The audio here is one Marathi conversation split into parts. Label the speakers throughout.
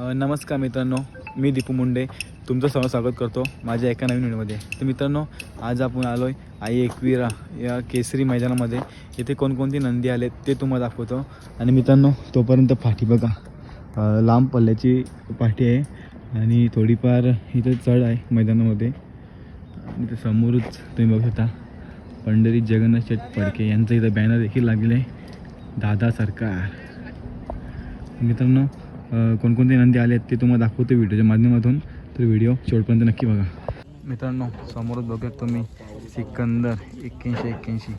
Speaker 1: नमस्कार मित्रांनो मी दीपू मुंडे. तुमचं सर्व स्वागत करतो माझ्या एका नवीन व्हिडिओमध्ये. तर मित्रांनो आज आपण आलो आहे आई एकविरा या केसरी मैदानामध्ये. इथे कोणकोणती नंदी आलेत ते तुम्हाला दाखवतो. आणि मित्रांनो तोपर्यंत पाठी बघा. लांब पल्ल्याची पाठी आहे आणि थोडीफार इथं चढ आहे मैदानामध्ये. आणि इथं समोरच तुम्ही बघू शकता पंढरी जगन्नाथ शेठ फडके यांचं इथं बॅनर देखील लागलेलं आहे. दादा सरकार मित्रांनो कोणकोणते नंदी आले आहेत ते तुम्हाला दाखवतो व्हिडिओच्या माध्यमातून. तर व्हिडिओ शेवटपर्यंत नक्की बघा. मित्रांनो समोरच बघूयात तुम्ही सिकंदर एक्क्याऐंशी एक्क्याऐंशी.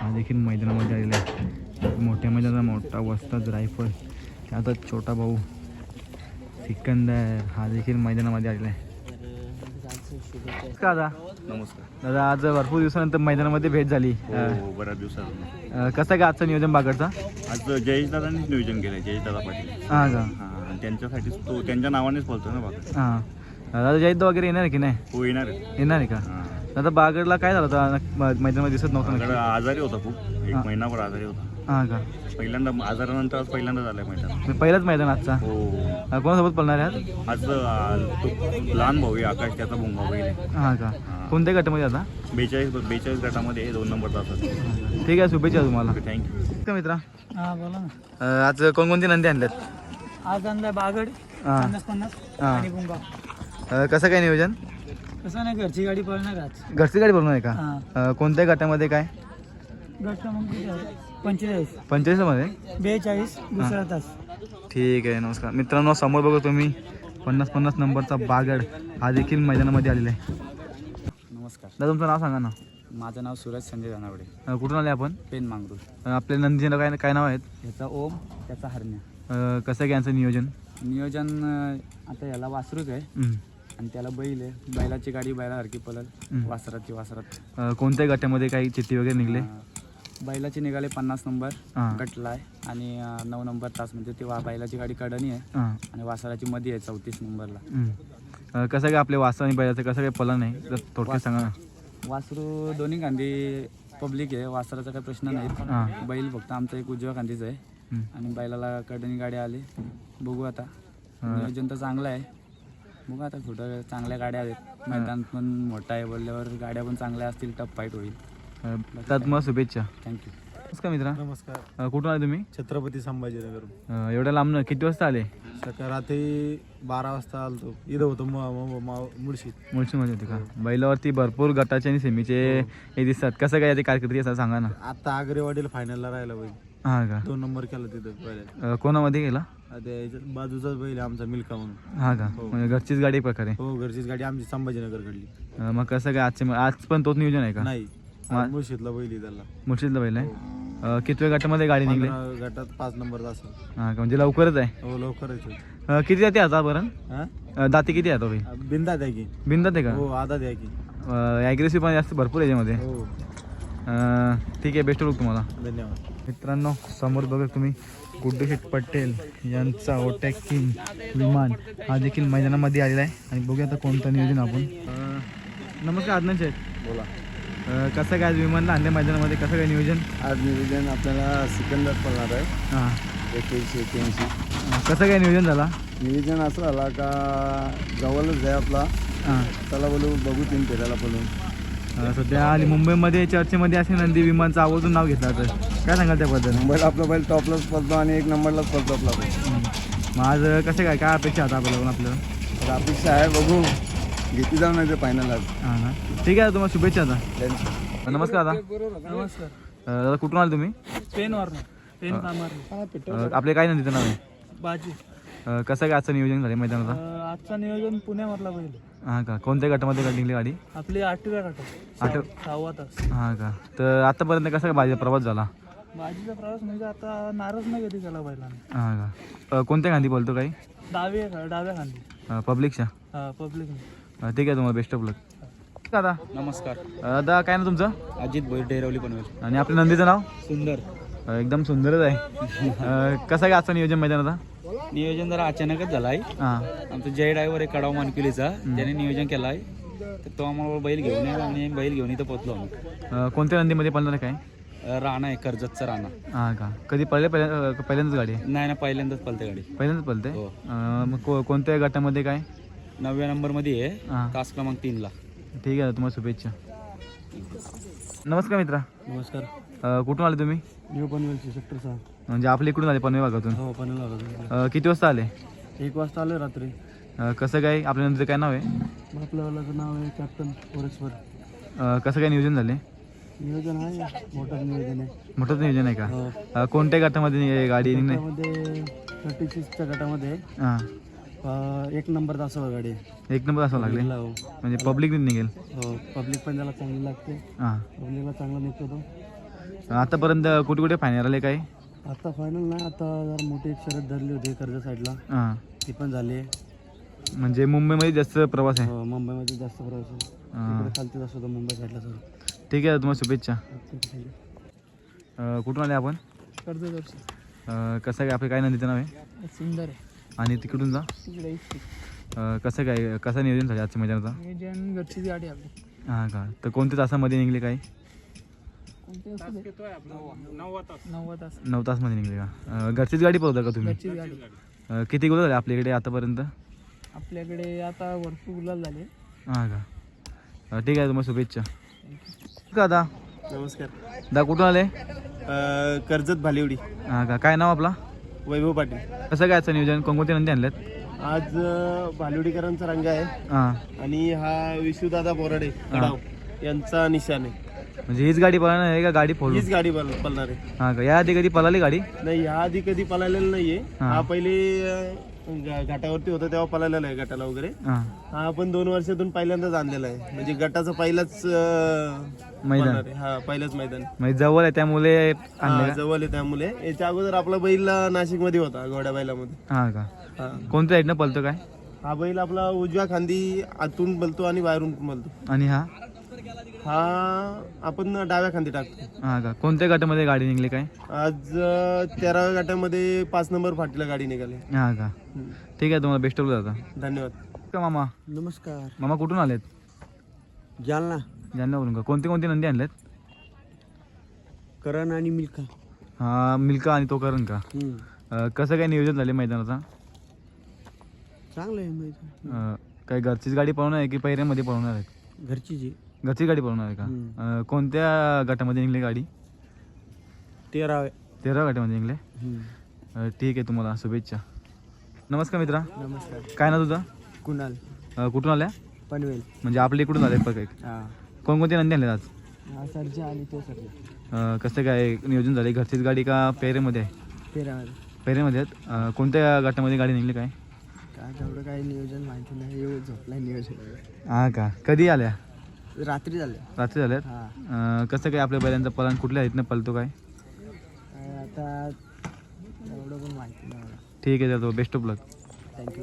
Speaker 1: हा देखील मैदानामध्ये आलेला आहे. मोठ्या मैदानाचा मोठा वस्ताच रायफल आता छोटा भाऊ सिकंदर हा देखील मैदानामध्ये आलेला आहे. दादा.
Speaker 2: नमस्कार.
Speaker 1: दादा आज भरपूर दिवसानंतर मैदानामध्ये भेट झाली. अ,
Speaker 2: हो बऱ्याच दिवसात
Speaker 1: अ, कसं काय आजचं नियोजन बागडचा?
Speaker 2: आज जयेश दादांनीच नियोजन केलंय जयेश दादा पाटील.
Speaker 1: हां का
Speaker 2: हा त्यांच्यासाठीच तो त्यांच्या नावानेच बोलतो ना बाबा
Speaker 1: हां. दादा जयद वगैरे येणार आहे की नाही?
Speaker 2: हो येणार आहे.
Speaker 1: येणार आहे का?
Speaker 2: हा.
Speaker 1: दादा बागडला काय झालं होतं? म- मैदानामध्ये दिसत नव्हतं नक्की.
Speaker 2: आजारी होता खूप. एक
Speaker 1: हा.
Speaker 2: महिनाभर आजारी होता.
Speaker 1: हां का?
Speaker 2: पहिल्यांदा आजारानंतर आज पहिल्यांदा झालाय मैदान.
Speaker 1: पहिलाच मैदान आजचा?
Speaker 2: हो.
Speaker 1: अ, कोणासोबत पळणार आहे
Speaker 2: आज? आ, तो लहान भाऊ आहे आकाश त्याचा भोंगा बैल आहे.
Speaker 1: आज हां का?
Speaker 2: हा.
Speaker 1: कोणत्या गटामध्ये आता?
Speaker 2: बेचाळीस बेचाळीस गटामध्ये हे दोन नंबर तासात
Speaker 1: ठीक आहे शुभेच्छा तुम्हाला.
Speaker 2: थँक्यू
Speaker 1: का मित्रा.
Speaker 3: हा बोला ना.
Speaker 1: अ, आज कोणकोणते नंदी आणल्यात?
Speaker 3: आज आणलाय बागड
Speaker 1: हां.
Speaker 3: पन्नास पन्नास
Speaker 1: हा.
Speaker 3: आणि बुंगा
Speaker 1: अ, कसं काय नियोजन?
Speaker 3: कसं नाही घरची गाडी पळणार आज.
Speaker 1: घरची गाडी बनवणार आहे का?
Speaker 3: हा.
Speaker 1: अ, कोणत्या गटामध्ये काय?
Speaker 3: गट क्रमांक? पंचेचाळीस.
Speaker 1: पंचेचाळीसमध्ये?
Speaker 3: बेचाळीस दुसरा तास.
Speaker 1: ठीक आहे नमस्कार. मित्रांनो समोर बघा तुम्ही. पन्नास पन्नास नंबरचा बागड हा देखील मैदानामध्ये आलेला आहे.
Speaker 4: नमस्कार.
Speaker 1: दादा तुमचं नाव सांगा ना.
Speaker 4: माझं नाव सूरज संजय दानावडे
Speaker 1: अ, कुठून आले आपण?
Speaker 4: पेन मांगरूळ.
Speaker 1: अ, आपल्या काय काय नाव आहेत?
Speaker 4: ह्याचा ओम त्याचा हरण्या.
Speaker 1: अ, कसं काय यांचं नियोजन?
Speaker 4: नियोजन अं, आता याला वासरूच आहे.
Speaker 1: हं.
Speaker 4: आणि त्याला बैल आहे. बैलाची गाडी बैलासारखी पळल
Speaker 1: हं.
Speaker 4: वासराची वासरात.
Speaker 1: अ, कोणत्या गटामध्ये काही चिठ्ठी वगैरे निघले?
Speaker 4: अं, बैलाची निघाले पन्नास नंबर
Speaker 1: हां.
Speaker 4: गटला आहे. आणि अं, नऊ नंबर तास म्हणजे ती वा बैलाची गाडी कडणी आहे.
Speaker 1: हां.
Speaker 4: आणि वासराची मध्ये आहे चौतीस नंबरला.
Speaker 1: कसं काय आपल्या वासा आणि बैलाचं कसं काय पला नाही तर थोडक्यात सांगा ना.
Speaker 4: वासरू दोन्ही गांधी पब्लिक आहे वासराचा काही प्रश्न नाही. बैल फक्त आमचा एक उजव्या गांधीचा आहे. आणि बैलाला कडणी गाडी आली. बघू आता. नियोजन तर चांगलं आहे. बघू आता कुठं चांगल्या गाड्या आहेत. मैदान पण मोठं आहे बोलल्यावर गाड्या पण चांगल्या असतील टफ फाईट होईल.
Speaker 1: मग शुभेच्छा.
Speaker 4: थँक्यू
Speaker 1: नमस्कार मित्रा.
Speaker 5: नमस्कार.
Speaker 1: अ, कुठून आले तुम्ही?
Speaker 5: छत्रपती संभाजीनगर
Speaker 1: अ, एवढ्या लांब किती वाजता आले?
Speaker 5: सकाळ रात्री बारा वाजता आलतो. इथं होतो म- म- म- मुळशीत
Speaker 1: मुळशीमध्ये होते का? बैलावरती भरपूर गटाचे आणि सेमीचे हे. दिसतात. कसं काय ते कारकिर्दी असं सांगा ना.
Speaker 5: आता आग्रेवाडीला फायनलला राहिला बैल.
Speaker 1: हां का?
Speaker 5: दोन नंबर केला तिथं पहिले
Speaker 1: अ, कोणामध्ये गेला?
Speaker 5: बाजूचाच बैल आहे आमचा मिल्का म्हणून.
Speaker 1: हां का?
Speaker 5: हो.
Speaker 1: म्हणजे घरचीच गाडी एक प्रकारे.
Speaker 5: हो घरचीच गाडी आमची संभाजीनगर कडली
Speaker 1: अ, मग कसं काय आजचे आज पण तोच नियोजन आहे का?
Speaker 5: नाही.
Speaker 1: मा-
Speaker 5: मुळशीतला बैल त्याला.
Speaker 1: मुळशीतलं बैल आहे? अ, कितव्या गटामध्ये गाडी निघली?
Speaker 5: पंधरा गटात पाच नंबर
Speaker 1: हां का म्हणजे लवकरच आहे?
Speaker 5: हो लवकरच.
Speaker 1: अ, किती जाते आता बरं
Speaker 5: हा?
Speaker 1: दाती किती आहे आता
Speaker 5: बिंदा द्या की.
Speaker 1: बिंदात आहे
Speaker 5: हो आधा द्या की.
Speaker 1: का ॲग्रेसिव्ह पण जास्त भरपूर आहे याच्यामध्ये.
Speaker 5: हो.
Speaker 1: अ, ठीक आहे बेस्ट लुक तुम्हाला.
Speaker 5: धन्यवाद.
Speaker 1: मित्रांनो समोर बघा तुम्ही गुड्डूशेठ पटेल यांचा ओटॅक किंग विमान हा देखील मैदानामध्ये आलेला आहे. आणि बघूया आता कोणतं नियोजन आपण. नमस्कार आदनान शेठ.
Speaker 5: बोला.
Speaker 1: कसं काय आज विमानला आणलं मैदानामध्ये कसं काय नियोजन?
Speaker 5: आज निवेदन आपल्याला सिकंदर पडणार आहे.
Speaker 1: हां.
Speaker 5: एक्क्याऐंशी.
Speaker 1: अं, कसं काय नियोजन झाला?
Speaker 5: नियोजन असं झाला का जवळच आहे आपला.
Speaker 1: हां.
Speaker 5: त्याला बोलू बघू तीन फिरायला बोलून.
Speaker 1: अं, सध्या आणि मुंबईमध्ये चर्चेमध्ये असे नंदी विमानचं आवर्जून नाव घेतलं जातं. काय सांगाल त्याबद्दल?
Speaker 5: मुंबईला आपला बैल टॉपलाच पडतो आणि एक नंबरलाच पडतो आपला बैल.
Speaker 1: हं. मग आज कसं काय काय अपेक्षा आता आपल्याला आपल्याला
Speaker 5: तर अपेक्षा आहे बघू. घेती जाऊ नाही ते फायनल आज.
Speaker 1: हां ना. ठीक आहे तुम्हाला शुभेच्छा आता. नमस्कार दादा
Speaker 3: नमस्कार.
Speaker 1: अं, दादा कुठून आले तुम्ही?
Speaker 3: पेन वरनं. पेन कामार
Speaker 1: अं, आपले काय नंदीचं नाव आहे?
Speaker 3: बाजी.
Speaker 1: अं, कसं काय आजचं नियोजन झालं मैदानाचं?
Speaker 3: अं, आजचा नियोजन पुण्यामधला बैल
Speaker 1: हां का? कोणत्या गटामध्ये गाडी निघली गाडी?
Speaker 3: आपली आठव्या गटात
Speaker 1: आठ
Speaker 3: सहावा तास.
Speaker 1: हां का? तर आतापर्यंत कसा काय बाजीचा प्रवास झाला?
Speaker 3: बाजीचा प्रवास म्हणजे आता नाराज नाही कधी केला बैलाने.
Speaker 1: हां का? अं, कोणत्या गांधी बोलतो काही?
Speaker 3: डावे डाव्या खांदी.
Speaker 1: पब्लिकच्या
Speaker 3: हा पब्लिक
Speaker 1: ठीक आहे तुम्हाला बेस्ट ऑफ लक दादा.
Speaker 4: नमस्कार.
Speaker 1: दादा काय ना तुमचं?
Speaker 4: अजित भोईर डेरवली पनवेल.
Speaker 1: आणि आपल्या नंदीचं नाव?
Speaker 4: सुंदर.
Speaker 1: अं, एकदम सुंदरच आहे. अं, कसं काय आजचं नियोजन मैदानाचा
Speaker 4: नियोजन जरा अचानकच झाला आहे.
Speaker 1: हां.
Speaker 4: आमचा जय ड्रायव्हर आहे कडाव मानकिलीचा. त्याने नियोजन केलं आहे. तर तो आम्हाला बैल घेऊन आहे आणि बैल घेऊन इथं पोहोचलो आम्ही.
Speaker 1: अं, कोणत्या नंदीमध्ये पडणार काय?
Speaker 4: राणा आहे कर्जतचा राणा.
Speaker 1: हां का? कधी पहिल्या पहिल्यांदाच गाडी आहे?
Speaker 4: नाही ना पहिल्यांदाच पलते गाडी.
Speaker 1: पहिल्यांदाच पळते?
Speaker 4: हो.
Speaker 1: अं, मग को कोणत्या गटामध्ये काय?
Speaker 4: नवव्या नंबरमध्ये आहे.
Speaker 1: हां.
Speaker 4: तास क्रमांक तीनला.
Speaker 1: ठीक आहे तुम्हाला शुभेच्छा. नमस्कार मित्रा.
Speaker 5: नमस्कार.
Speaker 1: अं, कुठून आले तुम्ही?
Speaker 5: न्यू पनवेलची सेक्टर सहा.
Speaker 1: म्हणजे आपल्या इकडून आले पनवे भागातून?
Speaker 5: हो पनवेल.
Speaker 1: अं, किती वाजता आले?
Speaker 5: एक वाजता आलो रात्री.
Speaker 1: अं, कसं काय आपल्या नंतर काय नाव आहे?
Speaker 5: मग आपल्या वालाचं नाव आहे कॅप्टन पोरेश्वर
Speaker 1: अं, कसं काय नियोजन झाले?
Speaker 5: नियोजन आहे मोठं नियोजन आहे.
Speaker 1: मोठंच नियोजन आहे का?
Speaker 5: हो.
Speaker 1: अं, कोणत्या गटामध्ये नि- गाडी
Speaker 5: त्यामध्ये थर्टी सिक्सच्या गटामध्ये
Speaker 1: हां.
Speaker 5: अं, एक नंबर तासावर गाडी आहे.
Speaker 1: एक नंबर असावं लागले?
Speaker 5: हो.
Speaker 1: म्हणजे पब्लिक निघेल?
Speaker 5: हो पब्लिक पण त्याला चांगली लागते.
Speaker 1: हां.
Speaker 5: पब्लिकला चांगला निघतो तो.
Speaker 1: आतापर्यंत कुठे कुठे फायनल आले काय
Speaker 5: आता फायनल नाही आता जरा मोठी एक शरद धरली होती कर्ज साईडला
Speaker 1: हां.
Speaker 5: ती पण झाली
Speaker 1: म्हणजे मुंबईमध्ये जास्त प्रवास आहे?
Speaker 5: हो, मुंबईमध्ये जास्त प्रवास आहे.
Speaker 1: हां.
Speaker 5: तिकडे चालते असतो मुंबई साईडला सर
Speaker 1: ठीक आहे तुम्हाला शुभेच्छा. अं, कुठून आले आपण? अं, कसं काय आपलं काय नदीचं नाव आहे?
Speaker 3: सुंदर आहे.
Speaker 1: आणि तिकडून जा.
Speaker 3: तिकडे.
Speaker 1: अं, कसं काय कसं नियोजन झालं आजच्या मैदानाचा?
Speaker 3: नियोजन घरचीच गाडी आहे आपली.
Speaker 1: हां का? तर कोणत्या तासामध्ये निघले काय?
Speaker 3: कोणते असू दे. नव्वद तास.
Speaker 1: नऊ तासमध्ये निघले का? अं, घरचीच गाडी पळवता का तुम्ही?
Speaker 3: घरचीच गाडी.
Speaker 1: अं, किती गुल झाले आपल्याकडे आतापर्यंत?
Speaker 3: आपल्याकडे आता भरपूर गुलाल झाले.
Speaker 1: हां का? अं, ठीक आहे तुम्हाला शुभेच्छा. का दादा.
Speaker 5: नमस्कार.
Speaker 1: दा कुठून आले?
Speaker 5: कर्जत भालिवडी.
Speaker 1: हां का? काय नाव आपला?
Speaker 5: वैभव पाटील.
Speaker 1: कसं काय आजचं नियोजन? कोणकोणते नंदी आणल्यात
Speaker 5: आज भालिवडीकरांचा रंग आहे.
Speaker 1: हां.
Speaker 5: आणि हा विशुदादा बोराडे कडाव यांचा निशाण आहे.
Speaker 1: म्हणजे हीच गाडी पळणार आहे का गाडी फोडून
Speaker 5: हीच गाडी पळणार आहे.
Speaker 1: हां का? या आधी कधी पळाली गाडी?
Speaker 5: नाही ह्या आधी कधी पळालेला नाहीये.
Speaker 1: हा.
Speaker 5: हा पहिले अं, घा- घाटावरती होता तेव्हा पळालेला आहे गटाला वगैरे.
Speaker 1: हां.
Speaker 5: हा आपण दोन वर्षातून पहिल्यांदाच आणलेला आहे. म्हणजे गटाचा पहिलाच अं,
Speaker 1: मैदान.
Speaker 5: पळणार आहे. हा पहिलाच मैदान.
Speaker 1: म्हणजे जवळ आहे त्यामुळे आणले
Speaker 5: हा, जवळ आहे त्यामुळे. याच्या अगोदर आपला बैल नाशिकमध्ये होता घोड्या बैलामध्ये.
Speaker 1: हां का?
Speaker 5: हा.
Speaker 1: कोणत्या साईडनं पळतो काय?
Speaker 5: हा बैल आपला उजव्या खांदी आतून बोलतो आणि बाहेरून बोलतो.
Speaker 1: आणि हा?
Speaker 5: हा आपण डाव्या खांदी टाकतो
Speaker 1: हां का? कोणत्या गटामध्ये गाडी निघली काय?
Speaker 5: आज अं, तेराव्या गटामध्ये पाच नंबर फाटीला गाडी निघाली.
Speaker 1: हां का?
Speaker 5: हम्म.
Speaker 1: ठीक आहे तुम्हाला बेस्ट ऑफ दादा
Speaker 5: धन्यवाद.
Speaker 1: का मामा?
Speaker 5: नमस्कार.
Speaker 1: मामा कुठून आलेत?
Speaker 5: जालना.
Speaker 1: जालन्यावरून का? कोणते कोणते नंदी आणलेत
Speaker 5: करण आणि मिल्खा.
Speaker 1: हा मिल्का आणि तो करण का? अं, कसं काय नियोजन झाले मैदानाचा?
Speaker 5: चांगलं आहे माहिती
Speaker 1: अं, काय घरचीच गाडी पळवणार आहे की पहिऱ्यामध्ये पळवणार आहेत?
Speaker 5: घरची जी
Speaker 1: घरची गाडी पळवणार आहे का?
Speaker 5: हम्म.
Speaker 1: अं, कोणत्या गटामध्ये निघली गाडी?
Speaker 5: तेरा
Speaker 1: तेरा गटामध्ये निघले? अं, ठीक आहे तुम्हाला शुभेच्छा. नमस्कार मित्रा.
Speaker 5: नमस्कार.
Speaker 1: काय ना तुझं?
Speaker 5: कुणाल.
Speaker 1: अं, कुठून आल्या?
Speaker 5: पनवेल.
Speaker 1: म्हणजे आपल्या इकडून आले बघ एक.
Speaker 5: हा.
Speaker 1: कोणकोणते नंदी आणले आज?
Speaker 5: हा सरचे आणि तो सरचे
Speaker 1: अं, कसं काय नियोजन झाले घरचीच गाडी का पेरेमध्ये आहे पेरेमध्ये आहेत. अं, कोणत्या गटामध्ये गाडी निघली काय?
Speaker 5: काय तेवढं काही नियोजन माहिती नाही येऊ नियोजन.
Speaker 1: हां का? कधी आल्या?
Speaker 5: रात्री झालं.
Speaker 1: रात्री झाल्यात
Speaker 5: हा.
Speaker 1: अं, कसं काय आपल्या बैलांचा पलान कुठल्या आहेत पलतो काय?
Speaker 5: आता एवढं पण माहिती नाही. मला
Speaker 1: ठीक आहे तो बेस्ट ऑफ लक
Speaker 5: थँक्यू